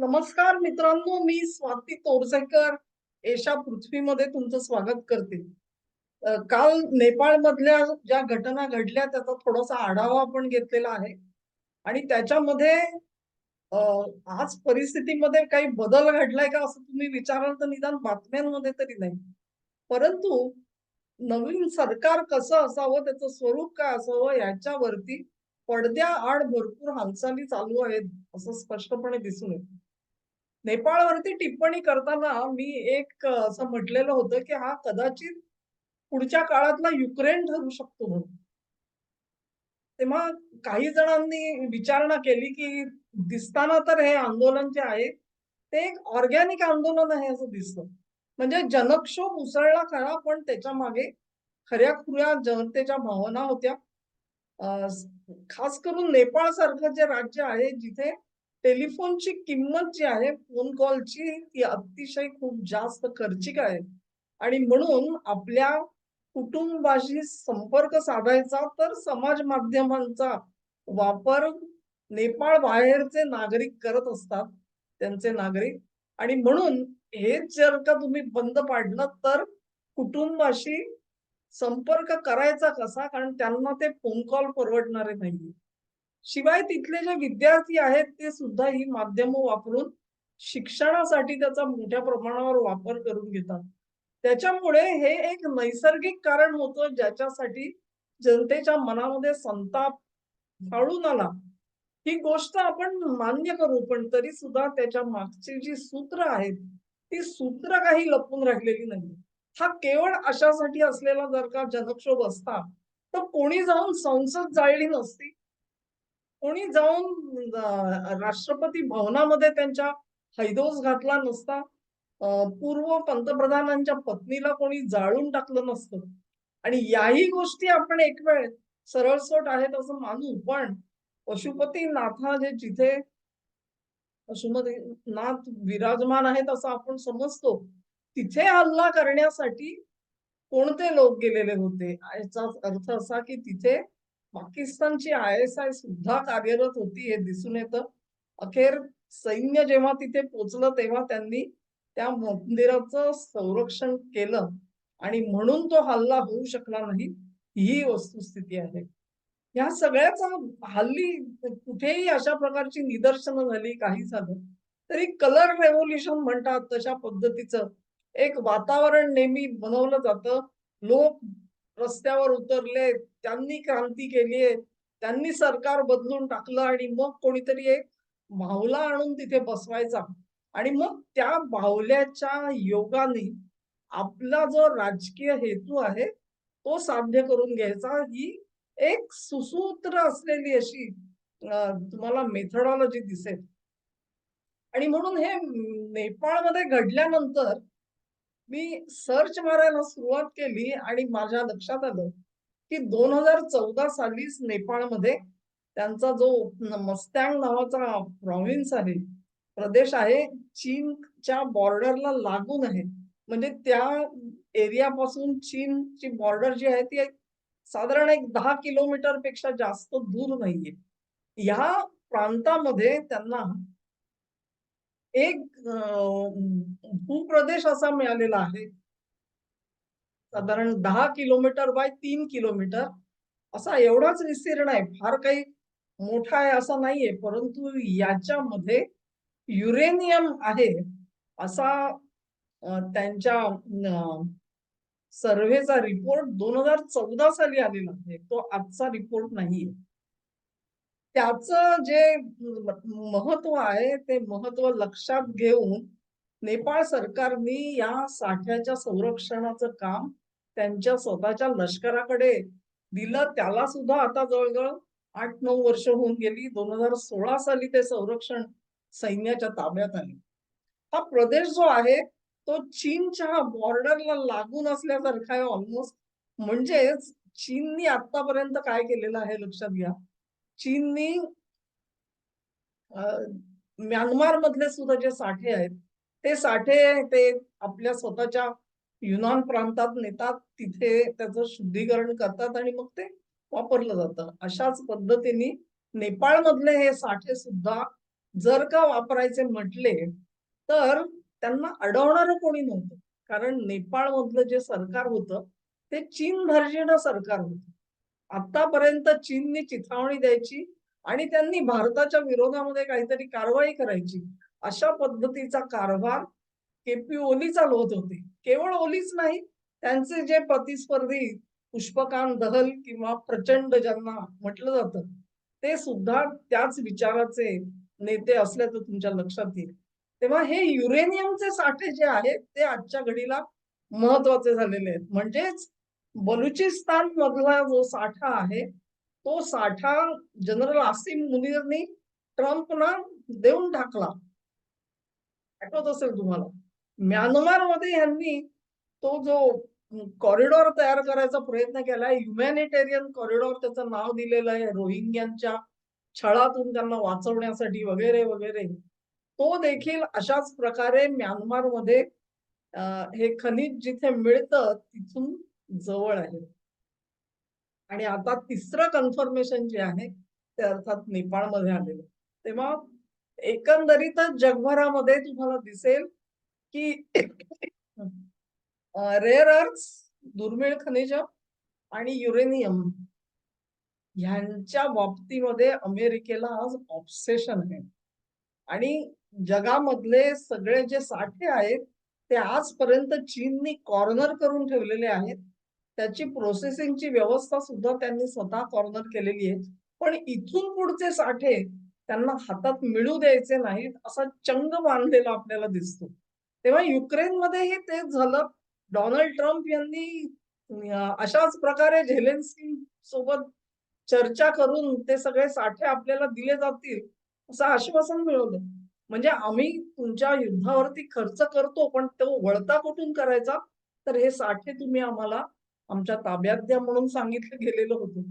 नमस्कार मित्रांनो मी स्वाती तोरसेकर. एशा पृथ्वीमध्ये तुमचं स्वागत करते. काल नेपाळ मधल्या ज्या घटना घडल्या त्याचा थोडासा आढावा आपण घेतलेला आहे. आणि त्याच्यामध्ये आज परिस्थितीमध्ये काही बदल घडलाय का असं तुम्ही विचाराल तर निदान बातम्यांमध्ये तरी नाही. परंतु नवीन सरकार कसं असावं त्याचं स्वरूप काय असावं याच्यावरती पडद्या आड भरपूर हालचाली चालू आहेत असं स्पष्टपणे दिसून येतं. नेपाळवरती टिप्पणी करताना मी एक असं म्हटलेलं होतं की हा कदाचित पुढच्या काळातला युक्रेन ठरू शकतो म्हणून. तेव्हा काही जणांनी विचारणा केली की दिसताना तर हे आंदोलन जे आहे ते एक ऑर्गॅनिक आंदोलन आहे असं दिसतं. म्हणजे जनक्षोभ उसळला खरा पण त्याच्यामागे खऱ्या खुऱ्या जनतेच्या भावना होत्या. खास करून नेपाळ सारखं जे राज्य आहे जिथे टेलिफोनची किंमत जी आहे फोन कॉलची ती अतिशय खूप जास्त खर्चिक आहे. आणि म्हणून आपल्या कुटुंबाशी संपर्क साधायचा तर समाज माध्यमांचा वापर नेपाळ बाहेरचे नागरिक करत असतात त्यांचे नागरिक. आणि म्हणून हे जर का तुम्ही बंद पाडलं तर कुटुंबाशी संपर्क करायचा कसा? कारण त्यांना ते फोन कॉल परवडणारे नाहीये. शिवाय तिथले जे विद्यार्थी आहेत ते सुद्धा ही माध्यमं वापरून शिक्षणासाठी त्याचा मोठ्या प्रमाणावर वापर करून घेतात. त्याच्यामुळे हे एक नैसर्गिक कारण होतं ज्याच्यासाठी जनतेच्या मनामध्ये संताप फाळून आला. ही गोष्ट आपण मान्य करू पण तरी सुद्धा त्याच्या मागची जी सूत्र आहेत ती सूत्र काही लपून राहिलेली नाही हा केवळ अशासाठी असलेला जर का जनक्षोभ असता तर कोणी जाऊन संसद जाळली नसती. कोणी जाऊन राष्ट्रपती भवनामध्ये त्यांच्या हैदोस घातला नसता पूर्व पंतप्रधानांच्या पत्नीला कोणी जाळून टाकलं नसतं. आणि याही गोष्टी आपण एक वेळ सरळसोट आहेत असं मानू पण पशुपती नाथा जे जिथे पशुपती नाथ विराजमान आहेत असं आपण समजतो तिथे हल्ला करण्यासाठी कोणते लोक गेलेले होते? याचा अर्थ असा की तिथे पाकिस्तानची आय एस आय सुद्धा कार्यरत होती हे दिसून येतं. अखेर सैन्य जेव्हा तिथे पोचलं तेव्हा त्यांनी त्या मंदिराचं संरक्षण केलं. आणि म्हणून तो हल्ला होऊ शकला नाही ही वस्तुस्थिती आहे. या सगळ्याचा हल्ली कुठेही अशा प्रकारची निदर्शनं झाली काही झालं तरी कलर रेव्होल्युशन म्हणतात तशा पद्धतीचं एक वातावरण नेहमी बनवलं जातं. लोक रस्त्यावर उतरले त्यांनी क्रांती केली त्यांनी सरकार बदलून टाकलं आणि मग कोणीतरी एक भावला आणून तिथे बसवायचा. आणि मग त्या भावल्याच्या योगाने आपला जो राजकीय हेतू आहे तो साध्य करून घ्यायचा. ही एक सुसूत्र असलेली अशी तुम्हाला मेथडॉलॉजी दिसेल. आणि म्हणून हे नेपाळमध्ये घडल्यानंतर मी सर्च मारायला सुरुवात केली आणि माझ्या लक्षात आलं की दोन हजार चौदा सालीच नेपाळमध्ये त्यांचा जो मस्त्यांग नावाचा प्रॉव्हिन्स आहे प्रदेश आहे चीनच्या बॉर्डरला लागून आहे. म्हणजे त्या एरियापासून चीनची बॉर्डर जी आहे ती साधारण एक दहा किलोमीटरपेक्षा जास्त दूर नाहीये. ह्या प्रांतामध्ये त्यांना एक भूप्रदेश असा मिळालेला आहे. साधारण दहा किलोमीटर बाय तीन किलोमीटर. असा एवढाच विस्तीर्ण आहे. फार काही मोठा आहे असा नाहीये. परंतु याच्यामध्ये युरेनियम आहे असा त्यांच्या सर्व्हेचा रिपोर्ट दोन हजार चौदा साली आलेला आहे. तो आजचा रिपोर्ट नाहीये. त्याचं जे महत्त्व आहे ते महत्त्व लक्षात घेऊन नेपाळ सरकारने या साठ्याच्या संरक्षणाचं काम त्यांच्या स्वतःच्या लष्कराकडे दिलं. त्याला सुद्धा आता जवळजवळ आठ नऊ वर्ष होऊन गेली. दोन हजार सोळा साली ते संरक्षण सैन्याच्या ताब्यात आले. हा प्रदेश जो आहे तो चीनच्या बॉर्डरला लागून असल्यासारखा आहे ऑलमोस्ट. म्हणजेच चीननी आतापर्यंत काय केलेलं आहे लक्षात घ्या. चीननी म्यानमार मधले सुद्धा जे साठे आहेत ते साठे ते आपल्या स्वतःच्या युनान प्रांतात नेतात तिथे त्याचं शुद्धीकरण करतात आणि मग ते वापरलं जातं. अशाच पद्धतीने नेपाळ मधले हे साठे सुद्धा जर का वापरायचे म्हटले तर त्यांना अडवणार कोणी नव्हतं. कारण नेपाळ मधलं जे सरकार होतं ते चीन धार्जिणं सरकार होतं. आतापर्यंत चीननी चिथावणी द्यायची आणि त्यांनी भारताच्या विरोधामध्ये काहीतरी कारवाई करायची. अशा पद्धतीचा कारभार केपी ओली चालवत होते. केवळ ओलीच नाही त्यांचे जे प्रतिस्पर्धी पुष्पकांत दहल किंवा प्रचंड ज्यांना म्हटलं जातं ते सुद्धा त्याच विचाराचे नेते असल्याचं तुमच्या लक्षात येईल. तेव्हा हे युरेनियमचे साठे जे आहेत ते आजच्या घडीला महत्त्वाचे झालेले आहेत. म्हणजेच बलुचिस्तान मधला जो साठा आहे तो साठा जनरल आसिम मुनीरनी ट्रम्पना देऊन टाकला. आठवत असेल तुम्हाला? म्यानमारमध्ये यांनी तो जो कॉरिडॉर तयार करायचा प्रयत्न केलाय ह्युमॅनिटेरियन कॉरिडॉर त्याचं नाव दिलेलं आहे रोहिंग्यांच्या छळातून त्यांना वाचवण्यासाठी वगैरे वगैरे. तो देखील अशाच प्रकारे म्यानमारमध्ये हे खनिज जिथे मिळतं तिथून जवळ आहे. आणि आता तिसरं कन्फर्मेशन जे आहे ते अर्थात नेपाळमध्ये आलेलं. तेव्हा एकंदरीतच जगभरामध्ये तुम्हाला दिसेल की रेअर अर्थ दुर्मिळ खनिज आणि युरेनियम ह्यांच्या बाबतीमध्ये अमेरिकेला आज ऑब्सेशन आहे. आणि जगामधले सगळे जे साठे आहेत ते आजपर्यंत चीननी कॉर्नर करून ठेवलेले आहेत. त्याची प्रोसेसिंगची व्यवस्था सुद्धा त्यांनी स्वतः कॉर्नर केलेली आहे. पण इथून पुढचे साठे त्यांना हातात मिळू द्यायचे नाहीत असा चंग बांधलेला आपल्याला दिसतो. तेव्हा युक्रेनमध्येही तेच झालं. डोनाल्ड ट्रम्प यांनी अशाच प्रकारे झेलेन्स्की सोबत चर्चा करून ते सगळे साठे आपल्याला दिले जातील असं आश्वासन मिळवलं. म्हणजे आम्ही तुमच्या युद्धावरती खर्च करतो पण तो वळता कुठून करायचा? तर हे साठे तुम्ही आम्हाला आमच्या ताब्यात द्या म्हणून सांगितलं गेलेलं होतं.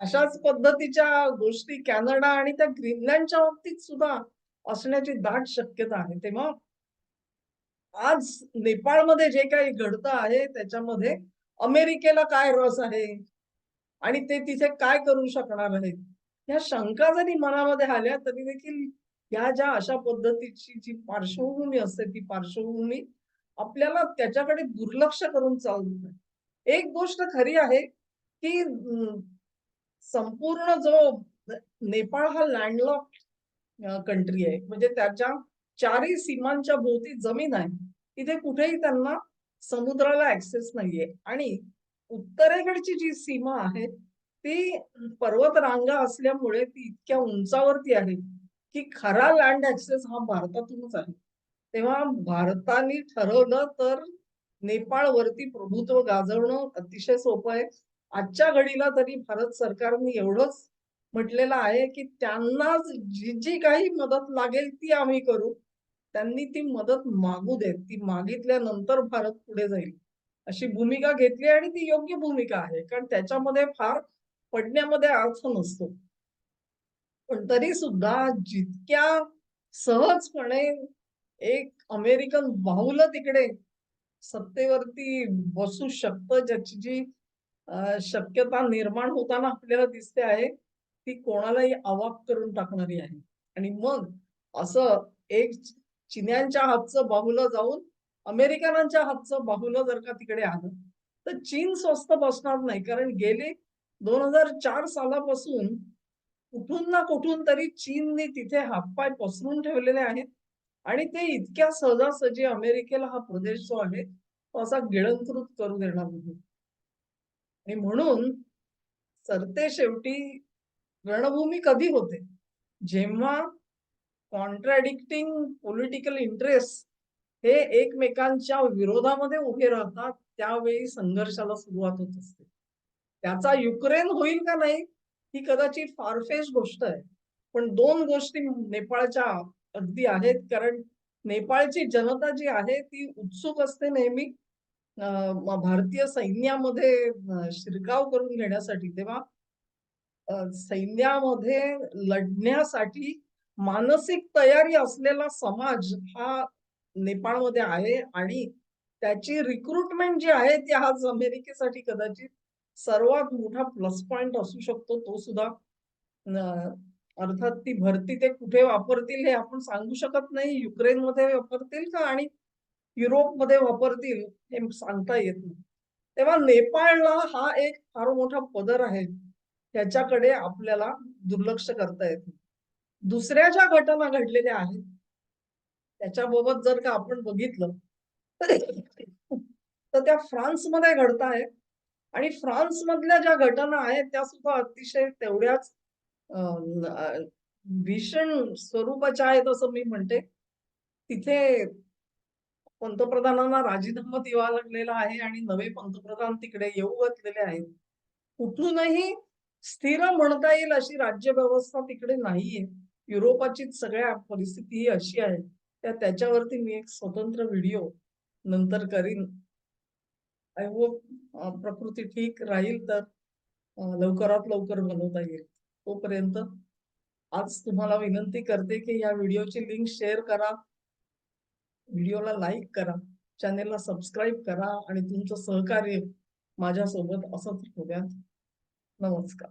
अशाच पद्धतीच्या गोष्टी कॅनडा आणि त्या ग्रीनलँडच्या बाबतीत सुद्धा असण्याची दाट शक्यता आहे. तेव्हा आज नेपाळमध्ये जे काही घडतं आहे त्याच्यामध्ये अमेरिकेला काय रस आहे? आणि ते तिथे काय करू शकणार आहेत? ह्या शंका जरी मनामध्ये आल्या तरी देखील ह्या ज्या अशा पद्धतीची जी पार्श्वभूमी असते ती पार्श्वभूमी आपल्याला त्याच्याकडे दुर्लक्ष करून चालू नाही एक गोष्ट खरी आहे की संपूर्ण जो नेपाळ हा लँडलॉक कंट्री आहे म्हणजे त्याच्या चारही सीमांच्या भोवती जमीन आहे तिथे कुठेही त्यांना समुद्राला ऍक्सेस नाहीये. आणि उत्तरेकडची जी सीमा आहे ती पर्वत रांगा असल्यामुळे ती इतक्या उंचावरती आहे की खरा लँड ऍक्सेस हा भारतातूनच आहे. तेव्हा भारताने ठरवलं तर नेपाळवरती प्रभुत्व गाजवणं अतिशय सोपं आहे. आजच्या घडीला तरी भारत सरकारने एवढंच म्हटलेलं आहे की त्यांना जी जी काही मदत लागेल ती आम्ही करू. त्यांनी ती मदत मागू देत. ती मागितल्यानंतर भारत पुढे जाईल. अशी भूमिका घेतली आणि ती योग्य भूमिका आहे. कारण त्याच्यामध्ये फार पडण्यामध्ये अर्थ नसतो. पण तरी सुद्धा जितक्या सहजपणे एक अमेरिकन बाहुल तिकडे सत्तेवरती बसू शकतं ज्याची जी शक्यता निर्माण होताना आपल्याला दिसते आहे ती कोणालाही अवाक करून टाकणारी आहे. आणि मग असं एक चिन्यांच्या हातचं बाहुलं जाऊन अमेरिकनांच्या हातचं बाहुलं जर का तिकडे आलं तर चीन स्वस्त बसणार नाही. कारण गेले दोन हजार चार सालापासून कुठून ना कुठून तरी चीनने तिथे हातपाय पसरून ठेवलेले आहेत. आणि ते इतक्या सहजासहजी अमेरिकेला हा प्रदेश जो आहे तो असा गिळंकृत करू देणार नाही. आणि म्हणून सरते शेवटी रणभूमी कधी होते? जेव्हा कॉन्ट्रॅडिक्टिंग पॉलिटिकल इंटरेस्ट हे एकमेकांच्या विरोधामध्ये उभे राहतात त्यावेळी संघर्षाला सुरुवात होत असते. त्याचा युक्रेन होईल का नाही ही कदाचित फारफेश गोष्ट आहे. पण दोन गोष्टी नेपाळच्या अगदी आहेत. कारण नेपाळची जनता जी आहे ती उत्सुक असते नेहमी भारतीय सैन्यामध्ये शिरकाव करून घेण्यासाठी. तेव्हा सैन्यामध्ये लढण्यासाठी मानसिक तयारी असलेला समाज हा नेपाळमध्ये आहे आणि त्याची रिक्रुटमेंट जी आहे ती आज अमेरिकेसाठी कदाचित सर्वात मोठा प्लस पॉइंट असू शकतो. तो सुद्धा अर्थात ती भरती ते कुठे वापरतील हे आपण सांगू शकत नाही. युक्रेनमध्ये वापरतील का आणि युरोपमध्ये वापरतील हे सांगता येत नाही. तेव्हा नेपाळला हा एक फार मोठा पदर आहे. त्याच्याकडे आपल्याला दुर्लक्ष करता येत दुसऱ्या ज्या घटना घडलेल्या आहेत त्याच्याबाबत जर का आपण बघितलं तर त्या फ्रान्समध्ये घडत आहेत आणि फ्रान्समधल्या ज्या घटना आहेत त्या सुद्धा अतिशय तेवढ्याच भीषण स्वरूपाच्या आहेत असं मी म्हणते. तिथे पंतप्रधानांना राजीनामा द्यावा लागलेला आहे आणि नवे पंतप्रधान तिकडे येऊ घातलेले आहेत. कुठूनही स्थिर म्हणता येईल अशी राज्य व्यवस्था तिकडे नाहीये. युरोपाचीच सगळ्या परिस्थिती ही अशी आहे. त्या त्याच्यावरती मी एक स्वतंत्र व्हिडिओ नंतर करीन. आय होप प्रकृती ठीक राहील तर लवकरात लवकर बनवता येईल. तोपर्यंत आज तुम्हाला विनंती करते की या व्हिडिओची लिंक शेअर करा. व्हिडिओला लाईक करा. चॅनेलला सबस्क्राईब करा आणि तुमचं सहकार्य माझ्यासोबत असंच होत्यात नमस्कार.